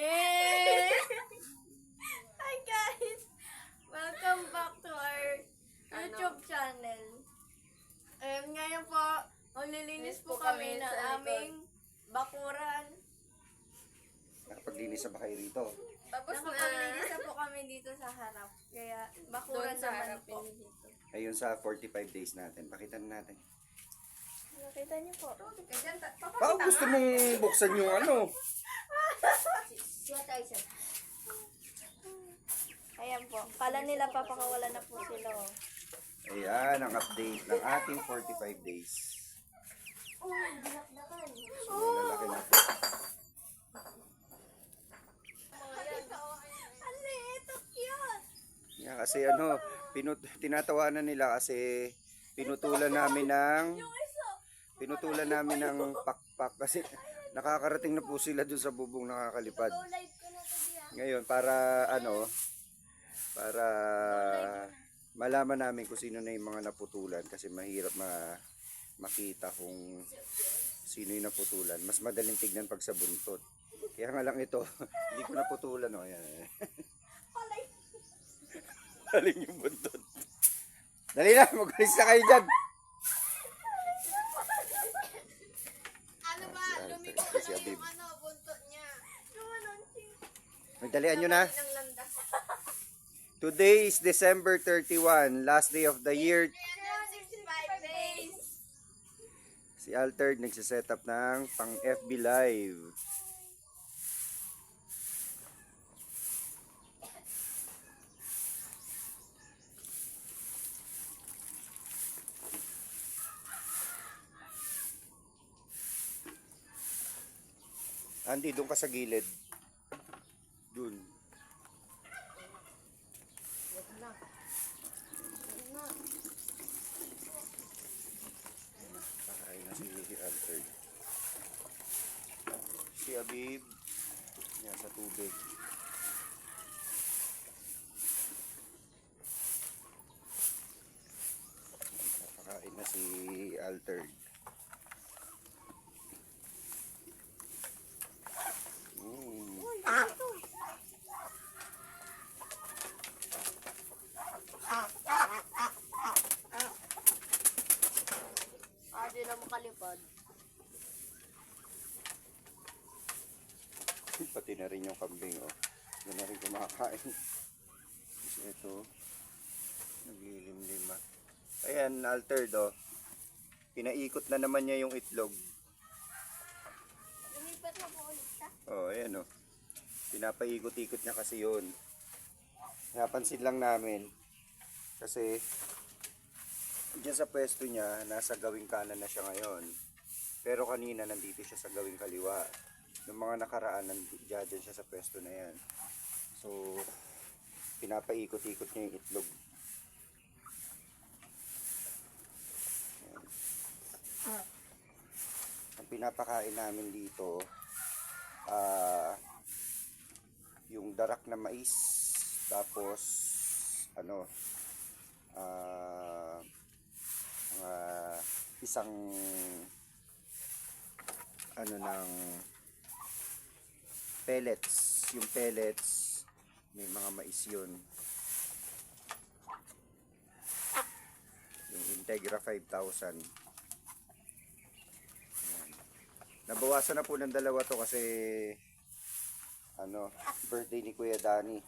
Eh! Hi guys! Welcome back to our YouTube channel. Um, ngayon po, maglilinis po kami ng aming bakuran. Nakapaglinis na ba kayo rito? Tapos Nakapaglinis na po kami dito sa harap. Kaya bakuran Doon sa naman harap po. dito. Ayun sa 45 days natin. Pakita na natin. Nakita niyo po. Baka gusto mong buksan yung ano? Ayan po. Kala nila papakawala na po sila. Oh. Ayan, ang update ng ating 45 days. So, malalaki na. Ang cute! Yeah, kasi ano, pinut tinatawanan nila kasi pinutulan namin ng pinutulan namin ng pakpak kasi nakakarating na po sila dun sa bubong nakakalipad. Ngayon, para ano, para malaman namin kung sino na yung mga naputulan kasi mahirap ma makita kung sino yung naputulan. Mas madaling tignan pag sa buntot. Kaya nga lang ito, hindi ko naputulan. Oh, ayan. Alay. Galing yung buntot. Dali na, magalis na kayo dyan. Ano ba? Lumiko Ito si Abib. ano, buntot niya. Gumanon siya. Magdalian nyo na. Today is December 31, last day of the year. 365 days. Si Altered nagsiset up ng pang FB Live. Andy, doon ka sa gilid. Doon. Pakain na si Altered. Si Abib. Yan, sa tubig. Pakain na si Altered. Mm. Ah, di na makalipad. Pati na rin yung kambing, oh. Doon na rin kumakain. Kasi ito, naglilimlim ah. Ayan, altered, oh. Pinaikot na naman niya yung itlog. Lumipat na po ulit siya. Oh, ayan, oh. Pinapaikot-ikot niya kasi yun. Napansin lang namin. Kasi, dyan sa pwesto niya, nasa gawing kanan na siya ngayon. Pero kanina, nandito siya sa gawing kaliwa. Noong mga nakaraan, nandito dyan siya sa pwesto na yan. So, pinapaikot-ikot niya yung itlog. Ayan. Ang pinapakain namin dito, ah, yung darak na mais, tapos, ano, ah, mga isang, ano ng, pellets. Yung pellets, may mga mais yun. Yung Integra 5000. Ayan. Nabawasan na po ng dalawa to kasi ano, birthday ni Kuya Dani.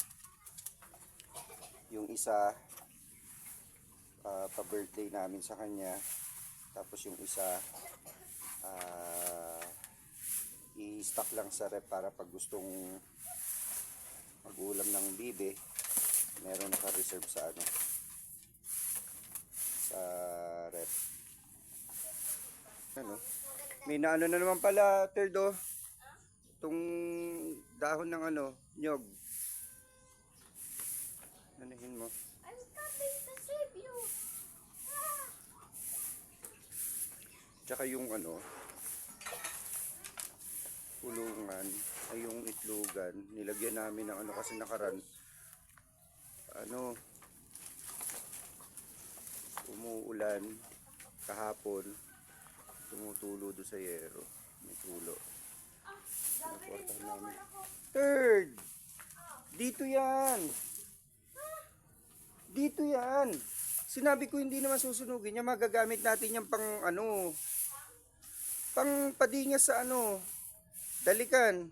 Yung isa ah, pa-birthday namin sa kanya. Tapos yung isa ah, i-stock lang sa rep para pag gustong mag-ulam ng bibe, meron naka-reserve sa ano sa rep. Ano? May naano na naman pala, Terdo. Itong dahon ng ano, nyog. Anahin mo. I'm coming to save you. Tsaka yung ano, kulungan, ay yung itlogan, nilagyan namin ng ano kasi nakaran, ano, umuulan kahapon, tumutulo do sa yero, may tulo. Naportahan namin. Third! Dito yan! Dito yan! Sinabi ko hindi naman susunugin niya. Magagamit natin yan pang ano. Pang padinga sa ano. Dalikan.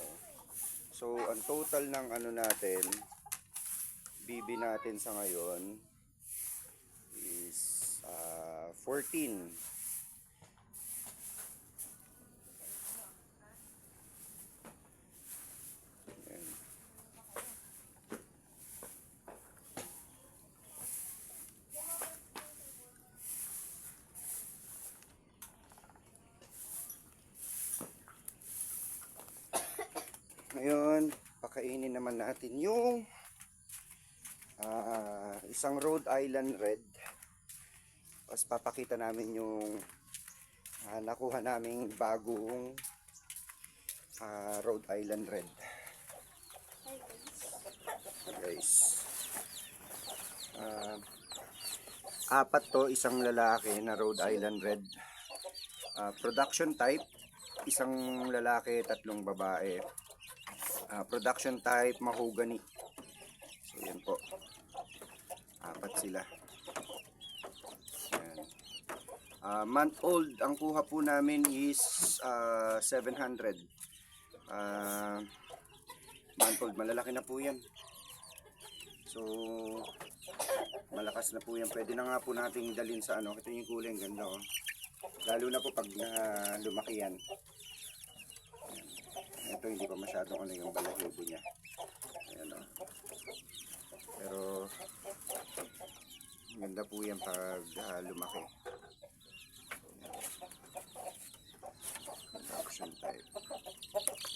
Oh. So, ang total ng ano natin, bibi natin sa ngayon is ah, 14. Ayan. Ngayon, pakainin naman natin yung ah, isang Rhode Island Red. Tapos papakita namin yung ah, nakuha naming bagong ah, Rhode Island Red. Guys. Ah, apat to, isang lalaki na Rhode Island Red. Ah, production type, isang lalaki, tatlong babae. Ah, production type mahogany. So yan po. Apat sila. Yan. Ah, month old ang kuha po namin is ah, 700. Ah, month old malalaki na po yan. So malakas na po yan. Pwede na nga po nating dalhin sa ano. Ito yung kulay, ganda oh. Lalo na po pag na lumaki yan. Ito hindi pa masyadong ano yung balahibo niya. Ayan o. Pero ganda po yan pag ah, lumaki. Production type.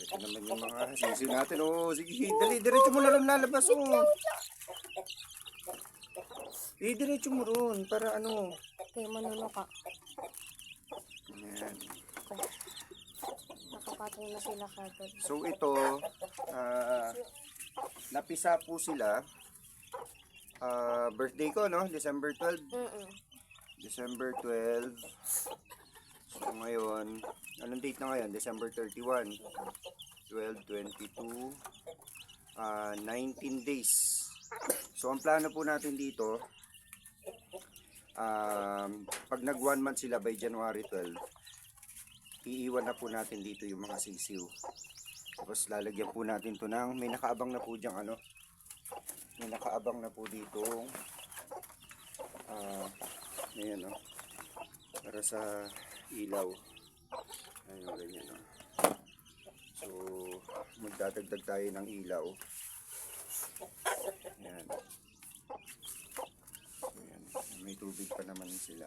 Ito naman yung mga sisi natin. Oh, sige, dali, diretso mo na lang lalabas. Oh. Eh, diretso mo ron para ano. Okay, manuno ka. Ayan. Nakapatong na sila kagad. So ito, ah, napisa po sila. Ah, birthday ko, no? December 12. Mm-mm. December 12. So ngayon, anong date na ngayon? December 31. 12, 22, ah, 19 days. So ang plano po natin dito, um, pag nag one month sila by January 12, iiwan na po natin dito yung mga sisiw. Tapos lalagyan po natin to ng, may nakaabang na po diyang ano, may nakaabang na po dito, ah, ayan o, para sa ilaw. Ayun, ganyan o. So, magdadagdag tayo ng ilaw. Ayan. Ayan. May tubig pa naman sila.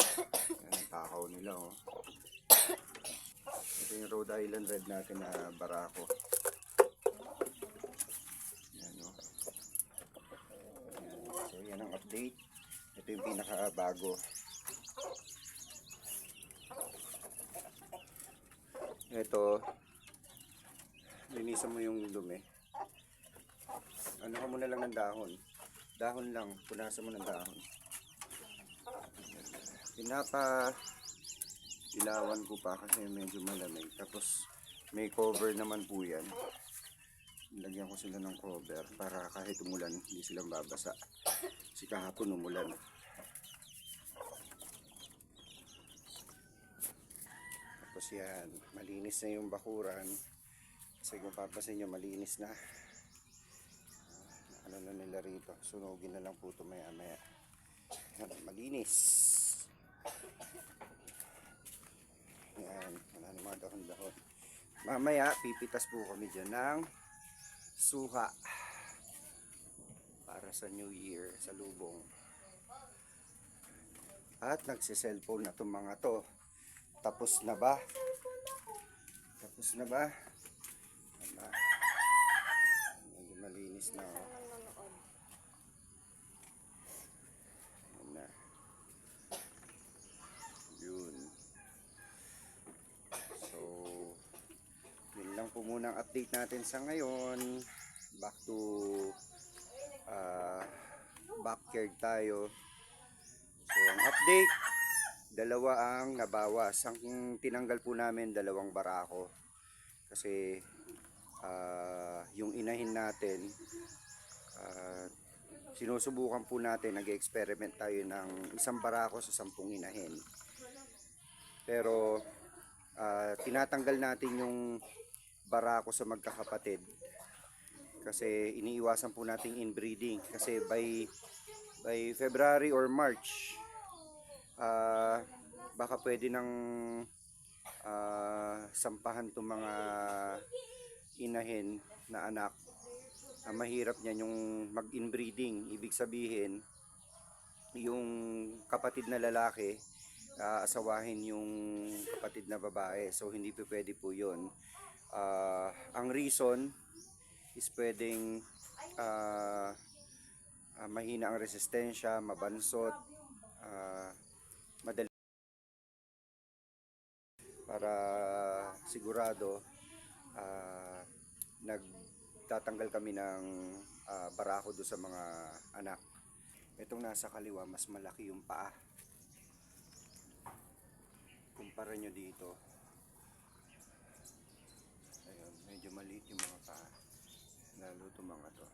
Ayan takaw nila oh. Ito yung Rhode Island Red natin na barako. Ayan oh. Yan ang update. Ito yung pinakabago. Ito, linisan mo yung dumi. Ano ka muna lang ng dahon. Dahon lang, punasan mo ng dahon. Pinapa ilawan ko pa kasi medyo malamig. Tapos may cover naman po yan. Lagyan ko sila ng cover para kahit umulan, hindi silang babasa. Kasi kahapon umulan. Tapos yan, malinis na yung bakuran. Kasi kung papasin nyo, malinis na. Ano na nila rito. Sunugin na lang po ito maya maya. Yan, malinis. Yan, wala na mga dahon-dahon. Mamaya, pipitas po kami dyan ng suha para sa New Year sa lubong. At nagsiselfone na itong mga to. Tapos na ba? Tapos na ba? Medyo malinis na oh. ako. Yun. So, yun lang po muna ang update natin sa ngayon. Back to ah, backyard tayo. So, ang update, dalawa ang nabawas. Ang tinanggal po namin, dalawang barako. Kasi ah, yung inahin natin, ah, sinusubukan po natin, nag-experiment tayo ng isang barako sa sampung inahin. Pero ah, tinatanggal natin yung barako sa magkakapatid kasi iniiwasan po nating inbreeding. Kasi by by February or March ah baka pwede nang ah, sampahan to mga inahin na anak. Ah, mahirap niyan yung mag-inbreeding. Ibig sabihin yung kapatid na lalaki aasawahin yung kapatid na babae. So hindi pwede po yun. Ah, ang reason is pwedeng ah, ah, mahina ang resistensya, mabansot, ah, madali para sigurado ah, nagtatanggal kami ng ah, barako do sa mga anak. Itong nasa kaliwa, mas malaki yung paa. Kumpara nyo dito. Ayun, medyo maliit yung mga paa. Itong mga to.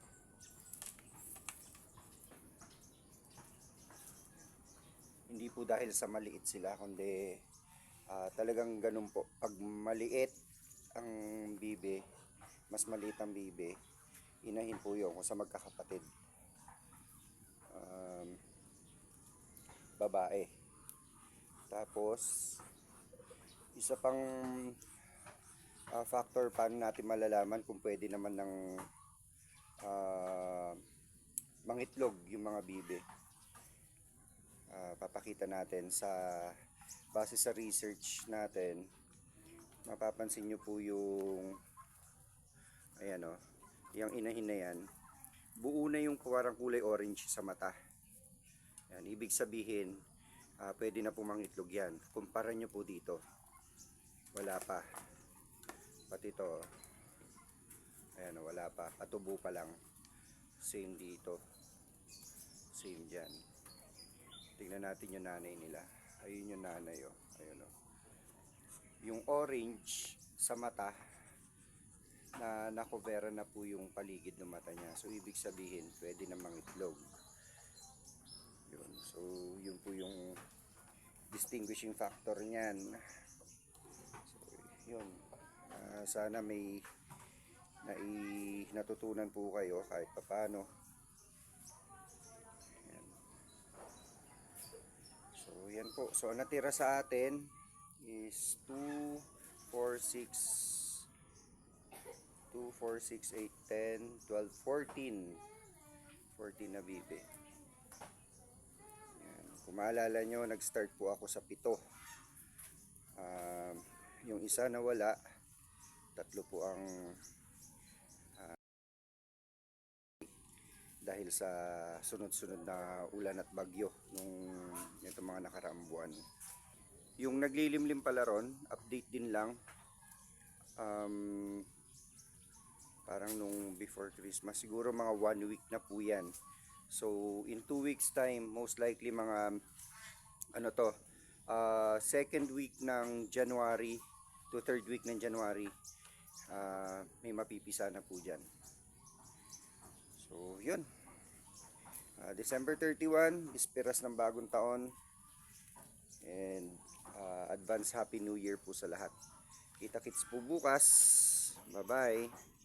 Hindi po dahil sa maliit sila, kundi ah, talagang ganun po. Pag maliit ang bibe, mas maliit ang bibe, inahin po yun kung sa magkakapatid. Um, babae. Tapos, isa pang ah, factor paano natin malalaman kung pwede naman ng ah, mangitlog yung mga bibe. Ah, papakita natin sa base sa research natin mapapansin nyo po yung ayan o yung inahin na yan. Buo na yung parang kulay orange sa mata. Yan, ibig sabihin ah, pwede na po mangitlog yan. Kumpara nyo po dito. Wala pa. Pati to ayan wala pa. Patubo pa lang. Same dito. Same dyan. Tingnan natin yung nanay nila. Ayun yung nanay o ayun o yung orange sa mata na nakuvera na po yung paligid ng mata niya. So ibig sabihin pwede na mangitlog yun. So yun po yung distinguishing factor niyan. So yun. Ah, sana may nai natutunan po kayo kahit papano So, yan po. So, ang natira sa atin is 2, 4, 6, 2, 4, 6, 8, 10, 12, 14. 14 na bibe. Yan. Kung maalala nyo, nag-start po ako sa pito. Um, yung isa na wala, tatlo po ang dahil sa sunod-sunod na ulan at bagyo nung ito mga nakaraang buwan. Yung naglilimlim pala ron, update din lang. Um, parang nung before Christmas, siguro mga one week na po yan. So, in two weeks time, most likely mga, ano to, uh, second week ng January to third week ng January, uh, may mapipisa na po dyan. So, yun. Ah, December 31, bisperas ng bagong taon. And ah, advance Happy New Year po sa lahat. Kita kits po bukas. Bye-bye.